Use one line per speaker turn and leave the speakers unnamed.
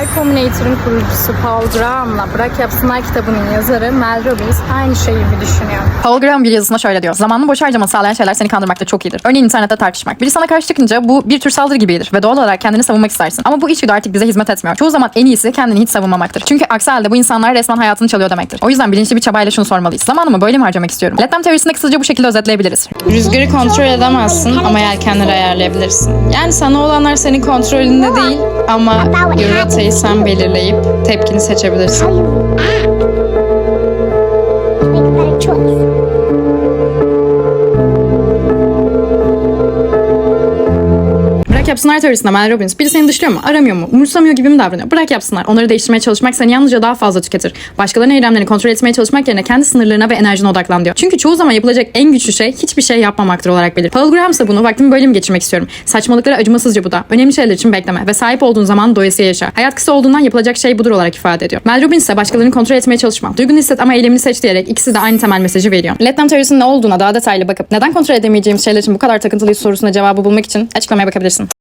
Y Combinator'ın kurucusu Paul Graham'la Bırak Yapsınlar kitabının yazarı Mel Robbins aynı şeyi mi düşünüyor?
Paul Graham bir yazısında şöyle diyor. Zamanını boş harcamanı sağlayan şeyler seni kandırmakta çok iyidir. Örneğin internette tartışmak. Biri sana karşı çıkınca bu bir tür saldırı gibidir ve doğal olarak kendini savunmak istersin. Ama bu içgüdü artık bize hizmet etmiyor. Çoğu zaman en iyisi kendini hiç savunmamaktır. Çünkü aksi halde bu insanlar resmen hayatını çalıyor demektir. O yüzden bilinçli bir çabayla şunu sormalıyız. Zamanımı böyle mi harcamak istiyorum? Lettem teorisini kısaca bu şekilde özetleyebiliriz.
Rüzgarı kontrol edemezsin ama yelkenleri ayarlayabilirsin. Yani sana olanlar senin kontrolünde değil ama rotayı sen belirleyip tepkini seçebilirsin.
how you act.
Bırak yapsınlar teorisinde Mel Robbins. Biri seni dışlıyor mu? Aramıyor mu? Umursamıyor gibi mi davranıyor? Bırak yapsınlar. Onları değiştirmeye çalışmak seni yalnızca daha fazla tüketir. Başkalarının eylemlerini kontrol etmeye çalışmak yerine kendi sınırlarına ve enerjine odaklan diyor. Çünkü çoğu zaman yapılacak en güçlü şey hiçbir şey yapmamaktır olarak bilir. Paul Graham ise bunu vaktimi böyle mi geçirmek istiyorum? Saçmalıklara acımasızca bu da. Önemli şeyler için bekleme ve sahip olduğun zaman doyasıya yaşa. Hayat kısa olduğundan yapılacak şey budur olarak ifade ediyor. Mel Robbins ise başkalarını kontrol etmeye çalışma. Duygunu hisset ama eylemini seç diyerek ikisi de aynı temel mesajı veriyor. Let them teorisinin ne olduğuna daha detaylı bakıp neden kontrol edemeyeceğimiz şeyler için bu kadar takıntılıyız sorusuna cevabı bulmak için açıklamaya bakabilirsin.